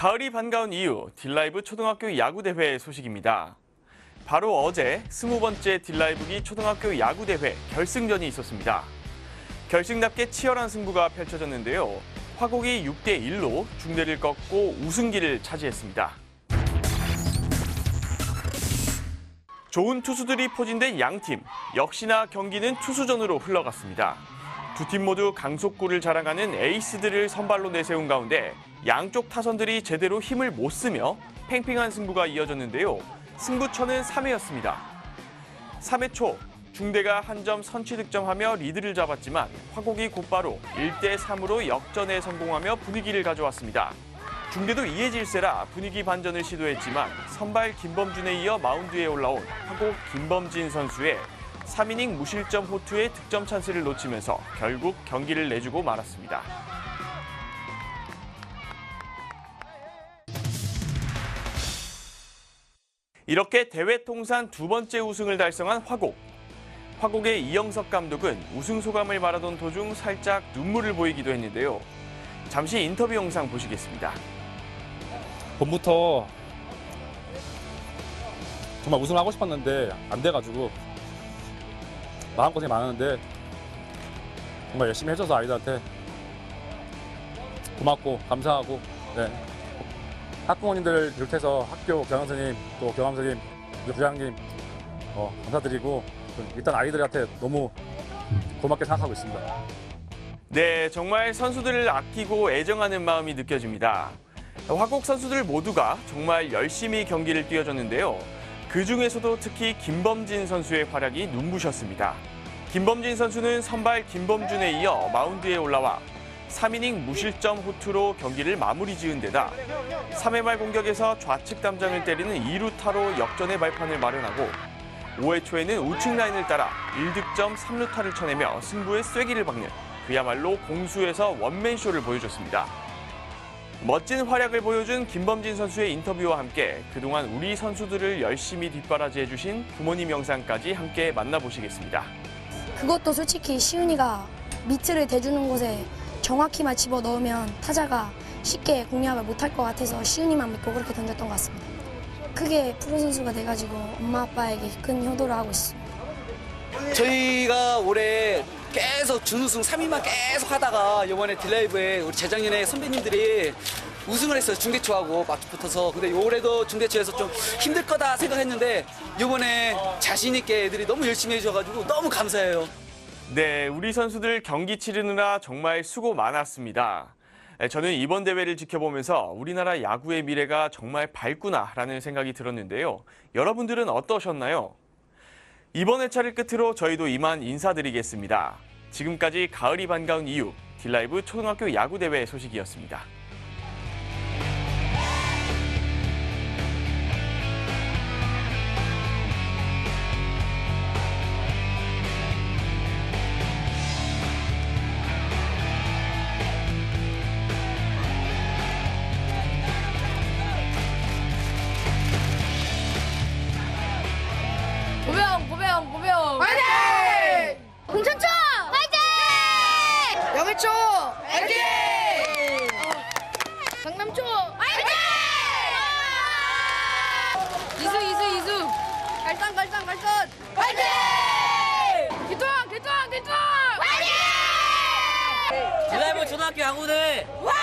가을이 반가운 이유 딜라이브 초등학교 야구대회 소식입니다. 바로 어제 스무 번째 딜라이브기 초등학교 야구대회 결승전이 있었습니다. 결승답게 치열한 승부가 펼쳐졌는데요. 화곡이 6대 1로 중대를 꺾고 우승기를 차지했습니다. 좋은 투수들이 포진된 양팀 역시나 경기는 투수전으로 흘러갔습니다. 두 팀 모두 강속구를 자랑하는 에이스들을 선발로 내세운 가운데 양쪽 타선들이 제대로 힘을 못 쓰며 팽팽한 승부가 이어졌는데요. 승부처는 3회였습니다. 3회 초 중대가 한 점 선취 득점하며 리드를 잡았지만 화곡이 곧바로 1대 3으로 역전에 성공하며 분위기를 가져왔습니다. 중대도 이에 질세라 분위기 반전을 시도했지만 선발 김범준에 이어 마운드에 올라온 화곡 김범진 선수의 3이닝 무실점 호투의 득점 찬스를 놓치면서 결국 경기를 내주고 말았습니다. 이렇게 대회 통산 두 번째 우승을 달성한 화곡. 화곡의 이영석 감독은 우승 소감을 말하던 도중 살짝 눈물을 보이기도 했는데요. 잠시 인터뷰 영상 보시겠습니다. 봄부터 정말 우승하고 싶었는데 안 돼가지고 마음고생이 많았는데 정말 열심히 해줘서 아이들한테 고맙고 감사하고 네. 학부모님들 비롯해서 학교 경영선생님 또 교감선생님 또 부장님 어, 감사드리고 일단 아이들한테 너무 고맙게 생각하고 있습니다. 네, 정말 선수들을 아끼고 애정하는 마음이 느껴집니다. 화곡 선수들 모두가 정말 열심히 경기를 뛰어줬는데요. 그 중에서도 특히 김범진 선수의 활약이 눈부셨습니다. 김범진 선수는 선발 김범준에 이어 마운드에 올라와 3이닝 무실점 호투로 경기를 마무리 지은 데다 3회 말 공격에서 좌측 담장을 때리는 2루타로 역전의 발판을 마련하고 5회 초에는 우측 라인을 따라 1득점 3루타를 쳐내며 승부에 쐐기를 박는 그야말로 공수에서 원맨쇼를 보여줬습니다. 멋진 활약을 보여준 김범진 선수의 인터뷰와 함께 그동안 우리 선수들을 열심히 뒷바라지해 주신 부모님 영상까지 함께 만나보시겠습니다. 그것도 솔직히 시윤이가 미트를 대주는 곳에 정확히만 집어 넣으면 타자가 쉽게 공략을 못할 것 같아서 시윤이만 믿고 그렇게 던졌던 것 같습니다. 크게 프로 선수가 돼가지고 엄마 아빠에게 큰 효도를 하고 있습니다. 저희가 올해 계속 준우승 3위만 계속 하다가 이번에 딜라이브에 우리 재작년에 선배님들이 우승을 했어요. 중대초하고 막 붙어서. 근데 올해도 중대초에서 좀 힘들 거다 생각했는데 이번에 자신 있게 애들이 너무 열심히 해줘가지고 너무 감사해요. 네, 우리 선수들 경기 치르느라 정말 수고 많았습니다. 네, 저는 이번 대회를 지켜보면서 우리나라 야구의 미래가 정말 밝구나라는 생각이 들었는데요. 여러분들은 어떠셨나요? 이번 회차를 끝으로 저희도 이만 인사드리겠습니다. 지금까지 가을이 반가운 이유 딜라이브 초등학교 야구대회 소식이었습니다. 보병 보병 화이팅! 공천초! 화이팅! 영일초! 화이팅! 강남초! 화이팅! 이수 이수 이수 갈산 갈산 갈산! 화이팅! 기토왕 기토왕 기토왕 화이팅! 딜라이브 초등학교 야구대 화이팅!